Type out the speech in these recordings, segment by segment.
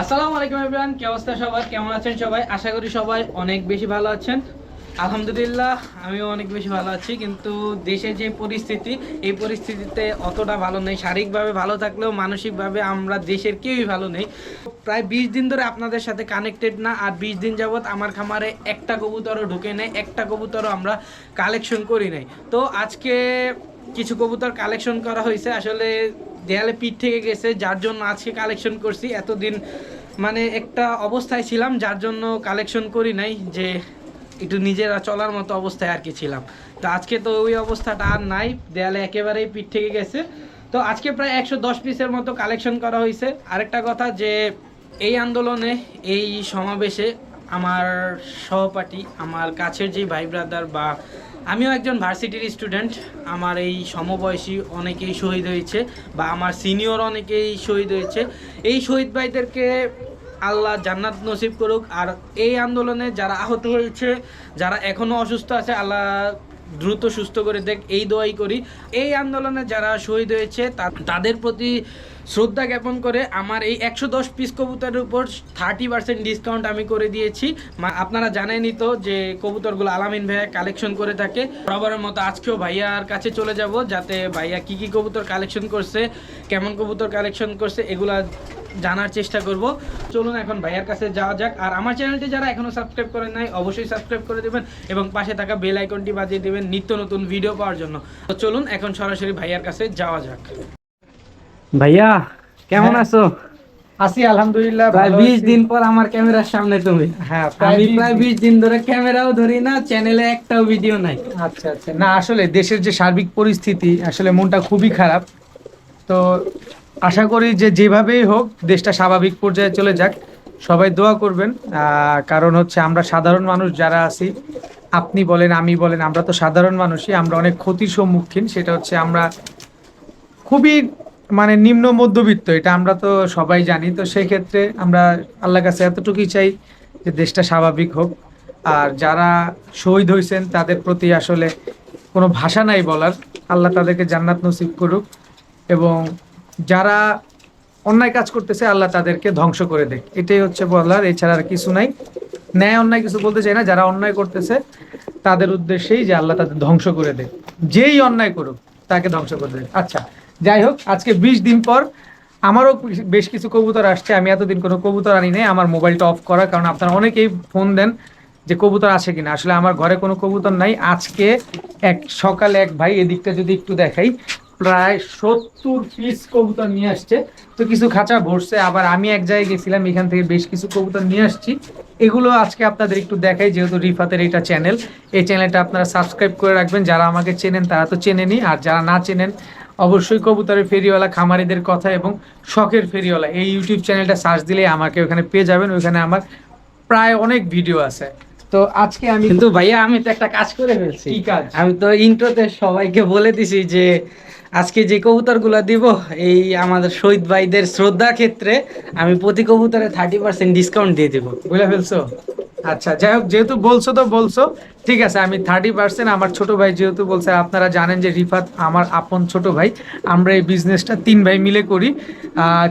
আসসালামু আলাইকুম এভরিওয়ান কি অবস্থা সবার? কেমন আছেন সবাই? আশা করি সবাই অনেক বেশি ভালো আছেন। আলহামদুলিল্লাহ, আমিও অনেক বেশি ভালো আছি, কিন্তু দেশের যে পরিস্থিতি, এই পরিস্থিতিতে অতটা ভালো নেই। শারীরিকভাবে ভালো থাকলেও মানসিকভাবে আমরা দেশের কেউই ভালো নেই। প্রায় বিশ দিন ধরে আপনাদের সাথে কানেক্টেড না, আর বিশ দিন যাবৎ আমার খামারে একটা কবুতরও ঢুকে নেই, একটা কবুতরও আমরা কালেকশন করি নাই। তো আজকে কিছু কবুতর কালেকশন করা হয়েছে। আসলে দেয়ালে পিঠ থেকে গেছে, যার জন্য আজকে কালেকশন করছি। এতদিন মানে একটা অবস্থায় ছিলাম, যার জন্য কালেকশন করি নাই, যে একটু নিজেরা চলার মতো অবস্থায় আর কি ছিলাম। তো আজকে তো ওই অবস্থাটা আর নাই, দেয়ালে একেবারেই পিঠ থেকে গেছে। তো আজকে প্রায় একশো দশ পিসের মতো কালেকশন করা হয়েছে। আরেকটা কথা যে, এই আন্দোলনে, এই সমাবেশে আমার সহপাঠী, আমার কাছের যে ভাই ব্রাদার বা আমিও একজন ভার্সিটির স্টুডেন্ট। আমার এই সমবয়সী অনেকেই শহীদ হয়েছে বা আমার সিনিয়র অনেকেই শহীদ হয়েছে। এই শহীদ ভাইদেরকে আল্লাহ জান্নাত নসিব করুক। আর এই আন্দোলনে যারা আহত হয়েছে, যারা এখনও অসুস্থ আছে, আল্লাহ দ্রুত সুস্থ করে দেখ, এই দোয়াই করি। এই আন্দোলনে যারা শহীদ হয়েছে তাদের প্রতি শ্রদ্ধা জ্ঞাপন করে আমার এই একশো দশ পিস কবুতরের উপর থার্টি পার্সেন্ট ডিসকাউন্ট আমি করে দিয়েছি। আপনারা জানেনই তো যে কবুতরগুলো আলামিন ভাইয়া কালেকশন করে থাকে। বরাবরের মতো আজকেও ভাইয়ার কাছে চলে যাব যাতে ভাইয়া কি কি কবুতর কালেকশন করছে, কেমন কবুতর কালেকশন করছে, এগুলা জানার চেষ্টা করব। চলুন এখন ভাইয়ার কাছে যাওয়া যাক। আর আমার চ্যানেলটি যারা এখনও সাবস্ক্রাইব করেন নাই, অবশ্যই সাবস্ক্রাইব করে দেবেন এবং পাশে থাকা বেল আইকনটি বাজিয়ে দেবেন নিত্য নতুন ভিডিও পাওয়ার জন্য। তো চলুন এখন সরাসরি ভাইয়ার কাছে যাওয়া যাক। ভাইয়া কেমন হ্যাঁ, আছো? আছি আলহামদুলিল্লাহ প্রায় বিশ দিন পর আমার ক্যামেরার সামনে তুমি। হ্যাঁ আমি প্রায় বিশ দিন। ধরে ক্যামেরাও ধরি না চ্যানেলে একটাও ভিডিও নাই। আচ্ছা আচ্ছা। না আসলে দেশের যে সার্বিক পরিস্থিতি আসলে মনটা খুবই খারাপ। তো আশা করি যে যেভাবেই হোক দেশটা স্বাভাবিক পর্যায়ে চলে যাক। সবাই দোয়া করবেন। কারণ হচ্ছে আমরা সাধারণ মানুষ যারা আছি আপনি বলেন আমি বলেন আমরা তো সাধারণ মানুষই আমরা অনেক ক্ষতির সম্মুখীন। সেটা হচ্ছে আমরা খুবই মানে নিম্ন মধ্যবিত্ত, এটা আমরা তো সবাই জানি, তো সেই ক্ষেত্রে আমরা আল্লাহর কাছে এতটুকুই চাই যে দেশটা স্বাভাবিক হোক। আর যারা শহীদ হয়েছেন তাদের প্রতি আসলে কোনো ভাষা নাই বলার। আল্লাহ তাদেরকে জান্নাত নসিব করুক এবং যারা অন্যায় কাজ করতেছে, আল্লাহ তাদেরকে ধ্বংস করে দেয় এটাই হচ্ছে বলার, এছাড়া আর কিছু নাই। ন্যায় অন্যায় কিছু বলতে চাই না, যারা অন্যায় করতেছে, তাদের উদ্দেশ্যেই যে আল্লাহ তাদের ধ্বংস করে দেয় যেই অন্যায় করুক, তাকে ধ্বংস করে দেয় আচ্ছা যাই হোক, আজকে বিশ দিন পর আমারও বেশ কিছু কবুতর আসছে। আমি এতদিন কোনো কবুতর আনি নাই, আমার মোবাইলটা অফ করা, কারণ আপনারা অনেকেই ফোন দেন যে কবুতর আছে কিনা। আসলে আমার ঘরে কোনো কবুতর নাই। আজকে এক, সকালে এক ভাই এদিকটা যদি একটু দেখাই, প্রায় সত্তর পিস কবুতর নিয়ে আসছে। তো কিছু খাঁচা ভরছে, আবার আমি এক জায়গায় গেছিলাম, এখান থেকে বেশ কিছু কবুতর নিয়ে আসছি। এগুলো আজকে আপনাদের একটু দেখাই, যেহেতু রিফাতের এটা চ্যানেল এই চ্যানেলটা আপনারা সাবস্ক্রাইব করে রাখবেন। যারা আমাকে চেনেন, তারা তো চেনেনি আর যারা না চেনেন অবশ্যই কবুতরের ফেরিওয়ালা খামারিদের কথা এবং শখের ফেরিওয়ালা। এই ইউটিউব চ্যানেলটা সার্চ দিলে আমাকে ওখানে পেয়ে যাবেন ওইখানে আমার প্রায় অনেক ভিডিও আছে। তো আজকে আমি কিন্তু ভাইয়া আমি তো একটা কাজ করে ফেলছি। কি কাজ? আমি তো ইন্ট্রোতে সবাইকে বলে দিছি যে আজকে যে কবুতরগুলো দিব, এই আমাদের শহীদ ভাইদের শ্রদ্ধা ক্ষেত্রে আমি প্রতি কবুতরে থার্টি পার্সেন্ট ডিসকাউন্ট দিয়ে দেবো। বুঝে ফেলছো? আচ্ছা যাই হোক, যেহেতু বলছো তো বলছো, ঠিক আছে, আমি থার্টি পার্সেন্ট আমার ছোট ভাই যেহেতু বলছে, আপনারা জানেন যে রিফাত আমার আপন ছোট ভাই, আমরা এই বিজনেসটা তিন ভাই মিলে করি।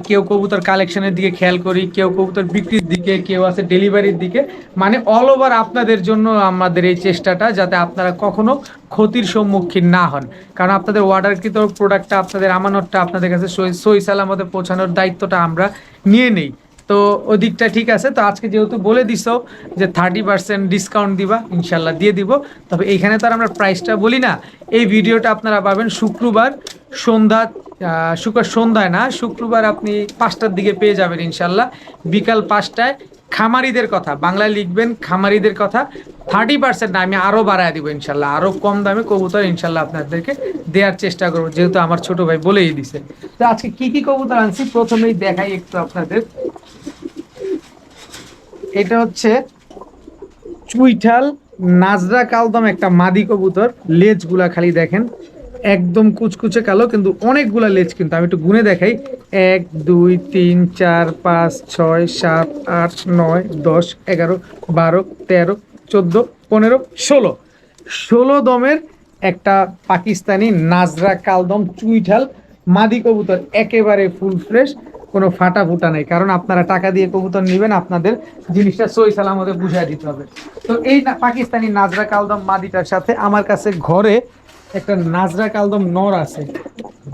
কেউ কবুতর কালেকশনের দিকে খেয়াল করি, কেউ কবুতর বিক্রির দিকে, কেউ আছে ডেলিভারির দিকে। মানে অল ওভার আপনাদের জন্য আমাদের এই চেষ্টাটা, যাতে আপনারা কখনো ক্ষতির সম্মুখীন না হন। কারণ আপনাদের অর্ডারকৃত প্রোডাক্টটা আপনাদের আমানতটা আপনাদের কাছে সই- সালামতে পৌঁছানোর দায়িত্বটা আমরা নিয়ে নেই। তো ওই দিকটা ঠিক আছে। তো আজকে যেহেতু বলে দিছো যে থার্টি পার্সেন্ট ডিসকাউন্ট দিবা ইনশাল্লাহ দিয়ে দিব। তবে এইখানে তো আর আমরা প্রাইসটা বলি না। এই ভিডিওটা আপনারা পাবেন শুক্রবার সন্ধ্যা শুক্র সন্ধ্যায় না, শুক্রবার আপনি পাঁচটার দিকে পেয়ে যাবেন ইনশাল্লাহ বিকাল পাঁচটায় খামারিদের কথা, বাংলায় লিখবেন খামারিদের কথা থার্টি পার্সেন্ট আমি আরও বাড়ায় দিব ইনশাল্লাহ আরও কম দামে কবুতর ইনশাল্লাহ আপনাদেরকে দেওয়ার চেষ্টা করব, যেহেতু আমার ছোট ভাই বলেই দিছে। তো আজকে কি কি কবুতর আনছি? প্রথমেই দেখাই একটু আপনাদের। এটা হচ্ছে চুইঠাল, নাজরা কালদম একটা মাদি কবুতর, লেজগুলা খালি দেখেন। একদম কুচকুচে কালো, কিন্তু অনেকগুলা লেজ কিন্তু। আমি একটু গুনে দেখাই। এক, দুই, তিন, চার, পাঁচ, ছয়, সাত, আট, নয়, দশ, এগারো, বারো, তেরো, চোদ্দ, পনেরো, ষোলো। ষোলো দমের একটা পাকিস্তানি নাজরা কালদম চুইঠাল, মাদি কবুতর, একেবারে ফুল ফ্রেশ কোনো ফাটা ফুটা নেই। কারণ আপনারা টাকা দিয়ে কবুতর নেবেন, আপনাদের জিনিসটা সই সালামতে বুঝিয়ে দিতে হবে। তো এই পাকিস্তানি নাজরা কালদম মাদিটার সাথে আমার কাছে ঘরে একটা নাজরা কালদম নর আছে।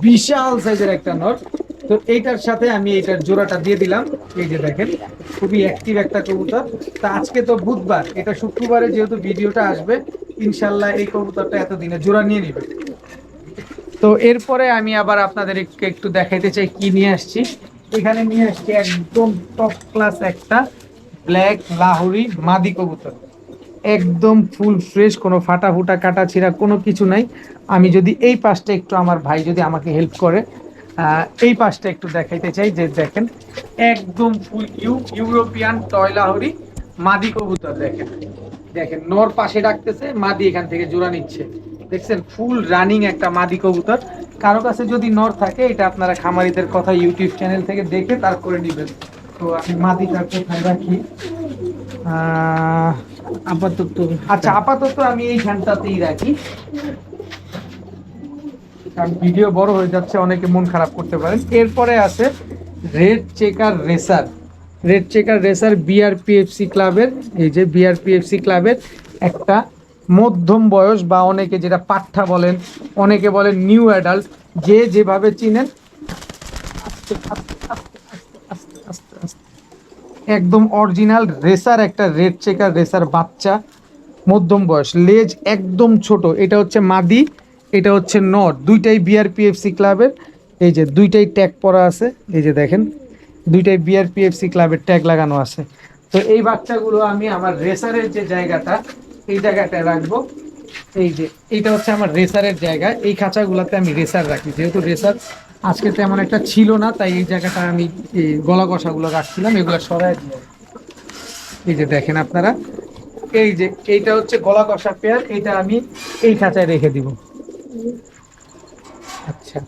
বিশাল সাইজের একটা নর। তো এইটার সাথে আমি এইটার জোড়াটা দিয়ে দিলাম। এই যে দেখেন, খুবই অ্যাক্টিভ একটা কবুতর। তা আজকে তো বুধবার, এটা শুক্রবারে যেহেতু ভিডিওটা আসবে, ইনশাল্লাহ এই কবুতরটা এতদিনে জোড়া নিয়ে নেবে। তো এরপরে আমি আবার আপনাদের একটু একটু দেখাইতে চাই কি নিয়ে আসছি। এখানে নিয়ে আসছি একদম টপ ক্লাস একটা ব্ল্যাক লাহোরি মাদি কবুতর। একদম ফুল ফ্রেশ, কোনো ফাটা ফুটা, কাটা ছিঁড়া কোনো কিছু নাই। আমি যদি এই পাশটা একটু আমার ভাই যদি আমাকে হেল্প করে এই পাশটা একটু দেখাইতে চাই, যে দেখেন, একদম ফুল ইউ, ইউরোপিয়ান টয় লাহোরি মাদি কবুতর দেখেন। দেখেন, নর পাশে ডাকতেছে, মাদি এখান থেকে জোড়া নিচ্ছে। দেখছেন, ফুল রানিং একটা মাদি কবুতর। কারও কাছে যদি নর থাকে, এটা আপনারা খামারিদের কথা ইউটিউব চ্যানেল থেকে দেখে তারপরে নেবেন। তো আমি মাদিটার কোথায় রাখি। আপাতত। আচ্ছা আপাতত আমি এইখানটাতেই রাখি। কারণ ভিডিও বড় হয়ে যাচ্ছে, অনেকে মন খারাপ করতে পারেন। এরপরে আছে red checker racer red checker racer BRPFC ক্লাবের এই যে বিআরপিএফসি ক্লাবের একটা মধ্যম বয়স বা অনেকে যেটা পাঠ্যা বলেন, অনেকে বলেন নিউ অ্যাডাল্ট যে যেভাবে চিনেন একদম অরিজিনাল রেসার একটা রেড চেকার রেসার বাচ্চা, মধ্যম বয়স, লেজ একদম ছোট। এটা হচ্ছে মাদি, এটা হচ্ছে নট দুইটাই বিআরপিএফসি ক্লাবের এই যে দুইটাই ট্যাগ পরা আছে। এই যে দেখেন, দুইটাই বিআরপিএফসি ক্লাবের ট্যাগ লাগানো আছে। তো এই বাচ্চাগুলো আমি আমার রেসারের যে জায়গাটা, এই জায়গাটায় রাখব। এই যে এইটা হচ্ছে আমার রেসারের জায়গা। এই খাঁচাগুলোতে আমি রেসার রাখি। যেহেতু রেসার আজকে তেমন একটা ছিল না, তাই এই জায়গাটা আমি গলা কষাগুলো রাখছিলাম, এগুলো সরাই এই যে দেখেন আপনারা, এই যে, এইটা হচ্ছে গলা কষা পেয়ার, এইটা আমি এই খাঁচায় রেখে দিব। আচ্ছা।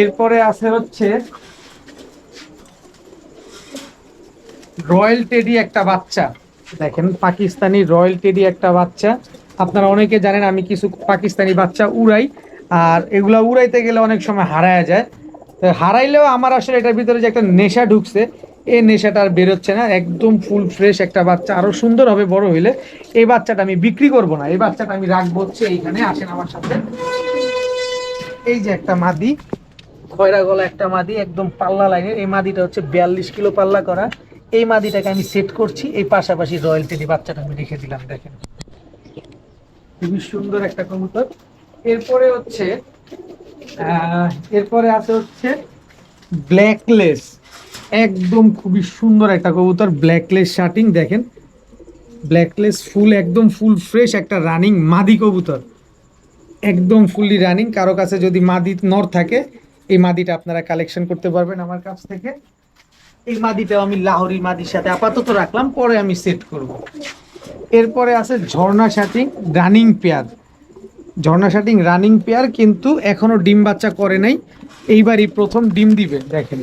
এরপরে আছে হচ্ছে রয়্যাল টেডি একটা বাচ্চা। দেখেন, পাকিস্তানি রয়্যাল টেডি একটা বাচ্চা। আপনারা অনেকে জানেন, আমি কিছু পাকিস্তানি বাচ্চা উড়াই। আর এগুলা উড়াইতে গেলে অনেক সময় হারায় যায়। তো হারাইলেও আমার আসলে এটার ভিতরে যে একটা নেশা ঢুকছে, এই নেশাটা আর বেরোচ্ছে না। একদম ফুল ফ্রেশ একটা বাচ্চা, আরও সুন্দর হবে বড় হইলে এই বাচ্চাটা আমি বিক্রি করব না। এই বাচ্চাটা আমি রাখব হচ্ছে এইখানে, আসেন আমার সাথে। এই যে একটা মাদি, খয়রা গলা একটা মাদি, একদম পাল্লা লাইনের। এই মাদিটা হচ্ছে বিয়াল্লিশ কিলো পাল্লা করা। এই মাদিটাকে আমি সেট করছি। এই পাশাপাশি রয়্যাল টেডি বাচ্চাটা আমি রেখে দিলাম, দেখেন। খুবই সুন্দর একটা কবুতর। এরপরে হচ্ছে এরপরে আছে হচ্ছে ব্ল্যাকলেস একদম খুবই সুন্দর একটা কবুতর ব্ল্যাকলেস শার্টিং দেখেন। ব্ল্যাকলেস ফুল একদম ফুল ফ্রেশ একটা রানিং মাদি কবুতর। একদম ফুললি রানিং কারও কাছে যদি মাদি নর থাকে, এই মাদিটা আপনারা কালেকশন করতে পারবেন আমার কাছ থেকে। এই মাদিটাও আমি লাহোরি মাদির সাথে আপাতত রাখলাম, পরে আমি সেট করব। এরপরে আছে ঝর্ণা শাটিং রানিং পেয়ার ঝর্ণা শাটিং রানিং পেয়ার, কিন্তু এখনও ডিম বাচ্চা করে নাই। এইবারই প্রথম ডিম দিবে, দেখেন।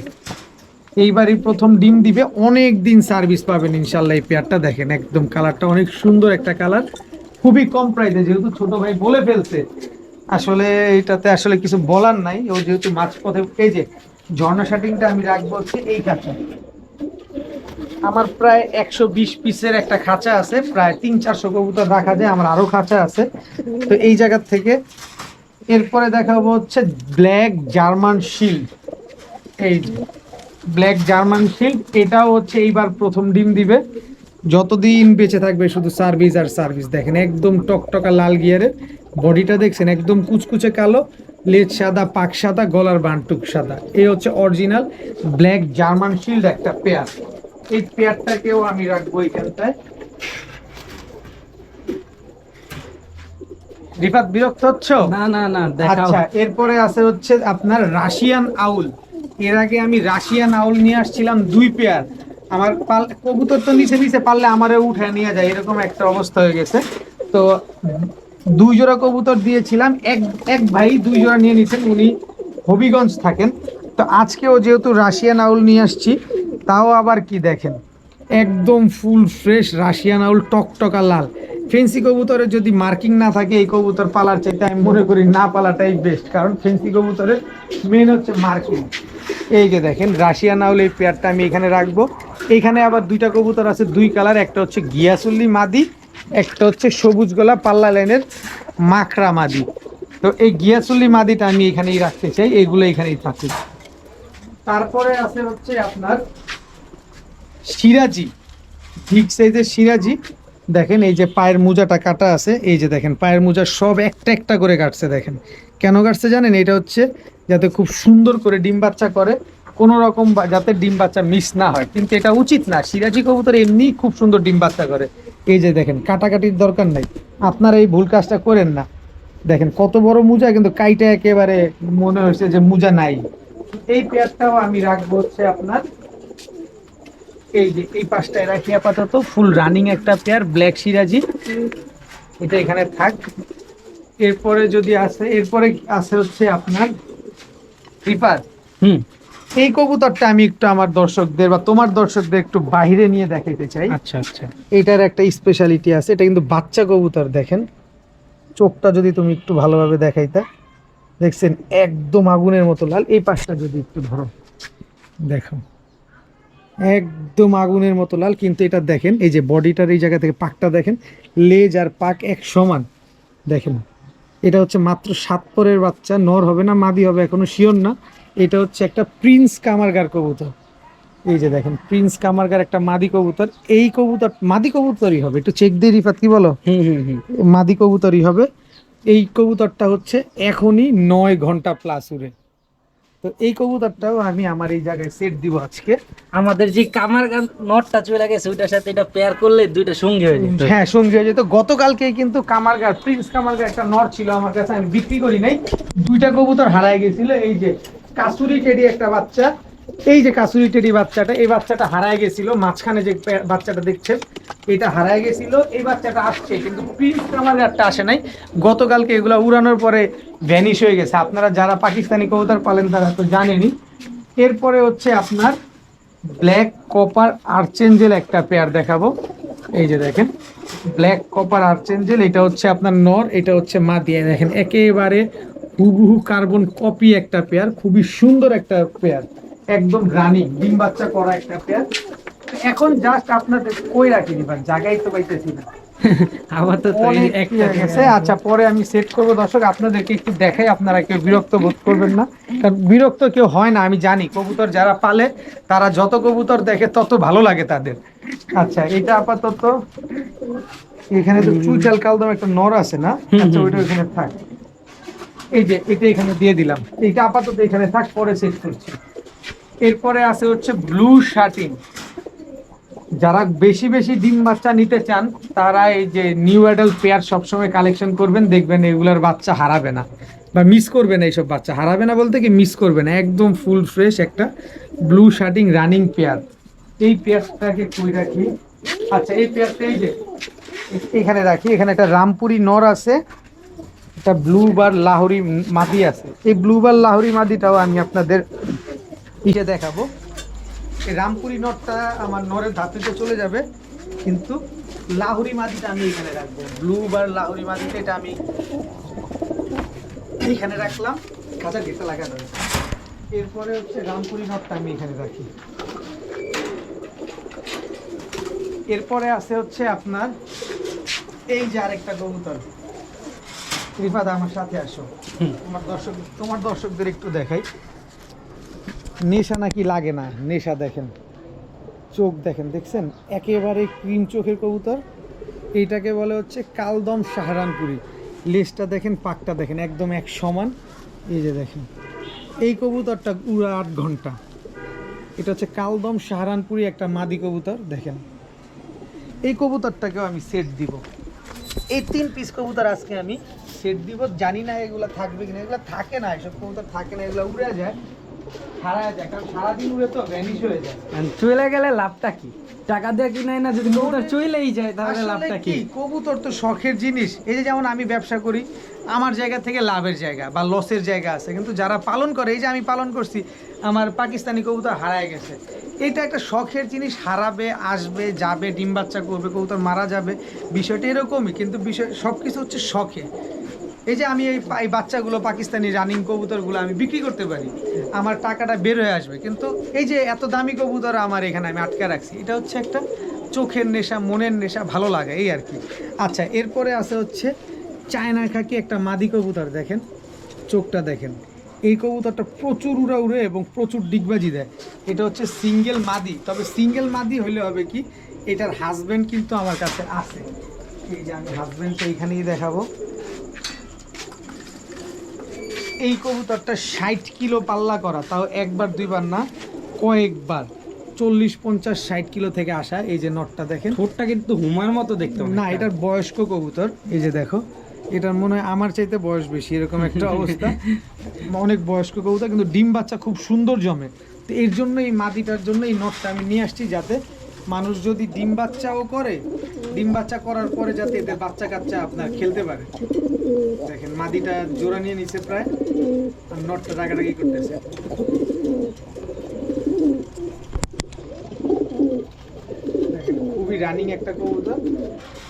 এইবারই প্রথম ডিম দিবে, অনেক দিন সার্ভিস পাবেন ইনশাল্লাহ এই পেয়ারটা, দেখেন, একদম কালারটা অনেক সুন্দর একটা কালার। খুবই কম প্রাইসে যেহেতু ছোট ভাই বলে ফেলছে। আসলে এটাতে আসলে কিছু বলার নাই, ও যেহেতু মাঝপথে, এই যে ঝর্ণা শাটিংটা আমি রাখব হচ্ছে এই কাছে আমার প্রায় একশো বিশ পিসের একটা খাঁচা আছে, প্রায় তিন চারশো কবুতর রাখা যায়, আমার আরও খাঁচা আছে। তো এই জায়গা থেকে এরপরে দেখাবো হচ্ছে ব্ল্যাক জার্মান শিল্ড এই ব্ল্যাক জার্মান শিল্ড এটাও হচ্ছে এইবার প্রথম ডিম দিবে। যতদিন বেঁচে থাকবে শুধু সার্ভিস আর সার্ভিস দেখেন একদম টকটকা লাল গিয়ারে বডিটা দেখছেন, একদম কুচকুচে কালো, লেজ সাদা, পাক সাদা, গলার বানটুক সাদা। এই হচ্ছে অরিজিনাল ব্ল্যাক জার্মান শিল্ড একটা পেয়ার এই পেয়ারটাকেও আমি রাখব এইখানটায় রিফাত বিরক্ত হচ্ছ? না না না আচ্ছা এরপরে আছে হচ্ছে আপনার রাশিয়ান আউল। এর আগে আমি রাশিয়ান আউল নিয়ে আসছিলাম দুই পেয়ার। আমার পাল কবুতর তো নিচে নিচে পারলে আমারও উঠে নিয়ে যায় এরকম একটা অবস্থা হয়ে গেছে। তো দুই জোড়া কবুতর দিয়েছিলাম এক এক ভাই দুই জোড়া নিয়ে নিছেন উনি হবিগঞ্জ থাকেন। তো আজকেও যেহেতু রাশিয়ান আউল নিয়ে আসছি, তাও আবার কি দেখেন? একদম ফুল ফ্রেশ রাশিয়ান আউল, টকটকা লাল। ফেন্সি কবুতরের যদি মার্কিং না থাকে, এই কবুতর পালার চাইতে আমি মনে করি না পালাটাই বেস্ট কারণ ফেন্সি কবুতরের মেন হচ্ছে মার্কিং। এই যে দেখেন, রাশিয়ান নাউল এই পেয়ারটা আমি এখানে রাখব। এইখানে আবার দুইটা কবুতর আছে, দুই কালার একটা হচ্ছে গিয়াসুল্লি মাদি, একটা হচ্ছে সবুজ গলা পাল্লা লাইনের মাখরা মাদি। তো এই গিয়াসুল্লি মাদিটা আমি এখানেই রাখতে চাই, এগুলো এখানেই থাকবে তারপরে আছে হচ্ছে আপনার সিরাজি ঠিক সাইজের সিরাজি দেখেন এই যে পায়ের মোজাটা কাটা আছে, এই যে দেখেন পায়ের মোজা সব একটা একটা করে কাটছে, দেখেন। কেন কাটছে জানেন? এটা হচ্ছে যাতে খুব সুন্দর করে ডিম বাচ্চা করে, কোনো রকম যাতে ডিম বাচ্চা মিস না হয়। কিন্তু এটা উচিত না। সিরাজি কবুতর এমনি খুব সুন্দর ডিম বাচ্চা করে। এই যে দেখেন, কাটাকাটির দরকার নাই। আপনারা এই ভুল কাজটা করেন না। দেখেন, কত বড় মোজা, কিন্তু কাইটা একেবারে মনে হয়েছে যে মোজা নাই। এই পেয়ারটাও আমি রাখব হচ্ছে আপনার এই যে এই পাঁচটায় রাখি আপাতত। ফুল রানিং একটা পেয়ার ব্ল্যাক সিরাজি। এটা এখানে থাক। এরপরে যদি আসে এরপরে আসে হচ্ছে আপনার রিপার হুম। এই কবুতরটা আমি একটু আমার দর্শকদের বা তোমার দর্শকদের একটু বাইরে নিয়ে দেখাইতে চাই। আচ্ছা আচ্ছা। এটার একটা স্পেশালিটি আছে। এটা কিন্তু বাচ্চা কবুতর দেখেন। চোখটা যদি তুমি একটু ভালোভাবে দেখাইতা। দেখছেন একদম আগুনের মতো লাল। এই পাশটা যদি একটু ধরো দেখো। একদম আগুনের মতো লাল কিন্তু এটা দেখেন এই যে বডিটার এই জায়গা থেকে পাকটা দেখেন লেজ আর পাক এক সমান। দেখেন এটা হচ্ছে মাত্র সাত পরের বাচ্চা নর হবে না মাদি হবে এখনও শিওর না। এটা হচ্ছে একটা প্রিন্স কামারগার কবুতর। এই যে দেখেন প্রিন্স কামারগার একটা মাদি কবুতর। এই কবুতর মাদি কবুতরই হবে একটু চেক দিয়ে রিফাত কি বলো? হুম হুম হুম। মাদি কবুতরই হবে। এই কবুতরটা হচ্ছে এখনই নয় ঘণ্টা প্লাস উড়ে। তো এই কবুতরটাও আমি আমার এই জায়গায় সেট দিব আজকে। আমাদের যে কামার গান নটটা চলে গেছে ওইটার সাথে এটা পেয়ার করলে দুইটা সঙ্গী হয়ে যেত। হ্যাঁ সঙ্গী হয়ে যেত। গতকালকে কিন্তু কামারগার প্রিন্স কামারগার একটা নট ছিল আমার কাছে আমি বিক্রি করি নাই। দুইটা কবুতর হারায় গেছিল। এই যে কাসুরি টেডি একটা বাচ্চা এই যে কাসুরি টেডি বাচ্চাটা, এই বাচ্চাটা হারায় গেছিল, মাঝখানে যে বাচ্চাটা দেখছেন, এটা হারায় গেছিল, এই বাচ্চাটা আসছে, কিন্তু প্রিন্স কামারগারটা আসে নাই। গতকালকে এগুলো উড়ানোর পরে ভ্যানিশ হয়ে গেছে। আপনারা যারা পাকিস্তানি কবুতর পালেন, তারা তো জানেনি এরপরে হচ্ছে আপনার ব্ল্যাক কপার আর্চেঞ্জেল একটা পেয়ার দেখাবো। এই যে দেখেন ব্ল্যাক কপার আর্চেঞ্জেল এটা হচ্ছে আপনার নর, এটা হচ্ছে মাদিয়া দেখেন, একেবারে হুবহু কার্বন কপি একটা পেয়ার খুবই সুন্দর একটা পেয়ার একদম রানিং ডিম বাচ্চা করা একটা পেয়ার এখন জাস্ট আপনাদের কই রাখি দিবেন জায়গায় তো পাইতেছি না। একটা ইয়ে গেছে আচ্ছা পরে আমি সেট করব। দর্শক আপনাদেরকে একটু দেখাই আপনারা কেউ বিরক্ত বোধ করবেন না। কারণ বিরক্ত কেউ হয় না আমি জানি। কবুতর যারা পালে তারা যত কবুতর দেখে তত ভালো লাগে তাদের। আচ্ছা এটা আপাতত এখানে তো চুইচাল কালদম একটা নর আছে না? আচ্ছা ওইটা ওখানে থাক। এই যে এটা এখানে দিয়ে দিলাম। এইটা আপাতত এখানে থাক পরে সেট করছি। এরপরে আছে হচ্ছে ব্লু শার্টিং যারা বেশি বেশি ডিম বাচ্চা নিতে চান, তারা এই যে নিউ অ্যাডাল্ট পেয়ার সবসময় কালেকশন করবেন, দেখবেন এগুলোর বাচ্চা হারাবে না। বা মিস করবে না এইসব বাচ্চা। হারাবে না বলতে কি মিস করবে না, একদম ফুল ফ্রেশ একটা ব্লু শার্টিং রানিং পেয়ার এই পেয়ারটাকে কই রাখি? আচ্ছা এই পেয়ারটা এই যে, এখানে রাখি। এখানে একটা রামপুরি নর আছে, একটা ব্লু বার লাহোরি মাদি আছে। এই ব্লু বার লাহোরি মাদিটাও আমি আপনাদের ইসে দেখাবো। এই রামপুরি নটটা আমার নরের ধাতুতে চলে যাবে কিন্তু লাহুরি মাদিটা আমি এখানে রাখব। ব্লু বার লাহুরি মাদিটা এটা আমি এখানে রাখলাম। খাঁচা ঘেটে লাগানো এরপরে হচ্ছে রামপুরি নটটা আমি এখানে রাখি। এরপরে আছে হচ্ছে আপনার এই যে আরেকটা কবুতর। রিফাত আমার সাথে আসো। তোমার দর্শক তোমার দর্শকদের একটু দেখাই। নেশা নাকি লাগে না? নেশা দেখেন। চোখ দেখেন, দেখছেন? একেবারে ক্রিম চোখের কবুতর। এইটাকে বলে হচ্ছে কালদম সাহারানপুরি। লেজটা দেখেন, পাকটা দেখেন, একদম এক সমান। এই যে দেখেন, এই কবুতরটা উড়া আট ঘণ্টা। এটা হচ্ছে কালদম সাহারানপুরি একটা মাদি কবুতর, দেখেন। এই কবুতরটাকেও আমি সেট দিব। এই তিন পিস কবুতর আজকে আমি সেট দিব। জানি না এগুলো থাকবে কিনা, এগুলো থাকে না, এসব কবুতর থাকে না, এগুলো উড়ে যায়। হারায় যায় কারণ সারাদিন উড়ে তো ভ্যানিশ হয়ে যায়। চলে গেলে লাভটা কি? টাকা দিয়ে না যদি কবুতর চলেই যায় তাহলে লাভটা কি? কবুতর তো শখের জিনিস। এই যে যেমন আমি ব্যবসা করি আমার জায়গা থেকে লাভের জায়গা বা লসের জায়গা আছে। কিন্তু যারা পালন করে এই যে আমি পালন করছি আমার পাকিস্তানি কবুতর হারায় গেছে। এটা একটা শখের জিনিস হারাবে আসবে যাবে ডিম বাচ্চা করবে কবুতর মারা যাবে। বিষয়টা এরকমই কিন্তু বিষয় সব কিছু হচ্ছে শখে। এই যে আমি এই বাচ্চাগুলো, পাকিস্তানি রানিং কবুতরগুলো আমি বিক্রি করতে পারি, আমার টাকাটা বের হয়ে আসবে। কিন্তু এই যে এত দামি কবুতর আমার এখানে আমি আটকে রাখছি, এটা হচ্ছে একটা চোখের নেশা, মনের নেশা ভালো লাগে, এই আর কি। আচ্ছা এরপরে আছে হচ্ছে চায়না খাকি একটা মাদি কবুতর, দেখেন, চোখটা দেখেন। এই কবুতরটা প্রচুর উড়া উড়ে এবং প্রচুর ডিগবাজি দেয়। এটা হচ্ছে সিঙ্গেল মাদি, তবে সিঙ্গেল মাদি হলে হবে কি, এটার হাজব্যান্ড কিন্তু আমার কাছে আছে। এই যে আমি হাজব্যান্ডটা এইখানেই দেখাবো। এই কবুতরটা ষাট কিলো পাল্লা করা তাও একবার দুইবার না কয়েকবার। চল্লিশ পঞ্চাশ ষাট কিলো থেকে আসা এই যে নটটা দেখেন। ঠোঁটটা কিন্তু হুমার মতো দেখতে না এটার বয়স্ক কবুতর এই যে দেখো। এটার মনে হয় আমার চাইতে বয়স বেশি এরকম একটা অবস্থা। অনেক বয়স্ক কবুতর কিন্তু ডিম বাচ্চা খুব সুন্দর জমে। তো এর জন্য এই মাদিটার জন্য এই নটটা আমি নিয়ে আসছি যাতে মানুষ যদি ডিম বাচ্চাও করে ডিম বাচ্চা করার পরে যাতে এদের বাচ্চা কাচ্চা আপনার খেলতে পারে। দেখেন, মাদিটা জোড়া নিয়ে নিছে প্রায়, আর নটটা রাগারাগি করতেছে। খুবই রানিং একটা কবুতর।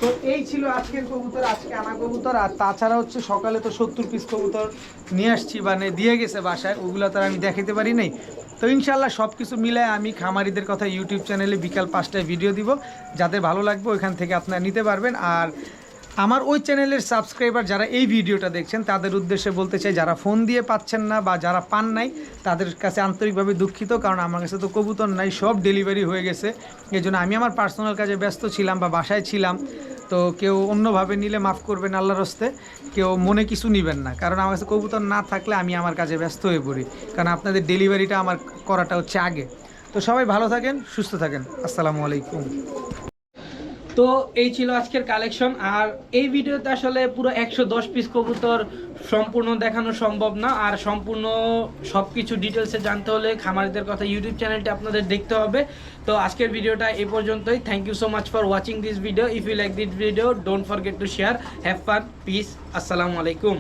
তো এই ছিল আজকের কবুতর, আজকে আনা কবুতর, আর তাছাড়া হচ্ছে সকালে তো সত্তর পিস কবুতর নিয়ে আসছি মানে দিয়ে গেছে বাসায়, ওগুলো তো আমি দেখাতে পারি নাই। তো ইনশাল্লাহ সব কিছু মিলায় আমি খামারিদের কথা ইউটিউব চ্যানেলে বিকাল পাঁচটায় ভিডিও দিব, যাদের ভালো লাগবে ওইখান থেকে আপনারা নিতে পারবেন। আর আমার ওই চ্যানেলের সাবস্ক্রাইবার যারা এই ভিডিওটা দেখছেন, তাদের উদ্দেশ্যে বলতে চাই, যারা ফোন দিয়ে পাচ্ছেন না বা যারা পান নাই, তাদের কাছে আন্তরিকভাবে দুঃখিত, কারণ আমার কাছে তো কবুতর নাই, সব ডেলিভারি হয়ে গেছে। এই জন্য আমি আমার পার্সোনাল কাজে ব্যস্ত ছিলাম বা বাসায় ছিলাম, তো কেউ অন্যভাবে নিলে মাফ করবেন আল্লাহর হস্তে কেউ মনে কিছু নেবেন না। কারণ আমার কাছে কবুতর না থাকলে আমি আমার কাজে ব্যস্ত হয়ে পড়ি, কারণ আপনাদের ডেলিভারিটা আমার করাটা হচ্ছে আগে। তো সবাই ভালো থাকেন, সুস্থ থাকেন। আসসালামু আলাইকুম। তো এই ছিল আজকের কালেকশন আর এই ভিডিওতে আসলে পুরো একশো দশ পিস কবুতর সম্পূর্ণ দেখানো সম্ভব না, আর সম্পূর্ণ সব কিছু ডিটেলসে জানতে হলে খামারিদের কথা ইউটিউব চ্যানেলটি আপনাদের দেখতে হবে। তো আজকের ভিডিওটা এই পর্যন্তই। Thank you so much for watching this video if you like this video don't forget to share have fun peace আসসালামু আলাইকুম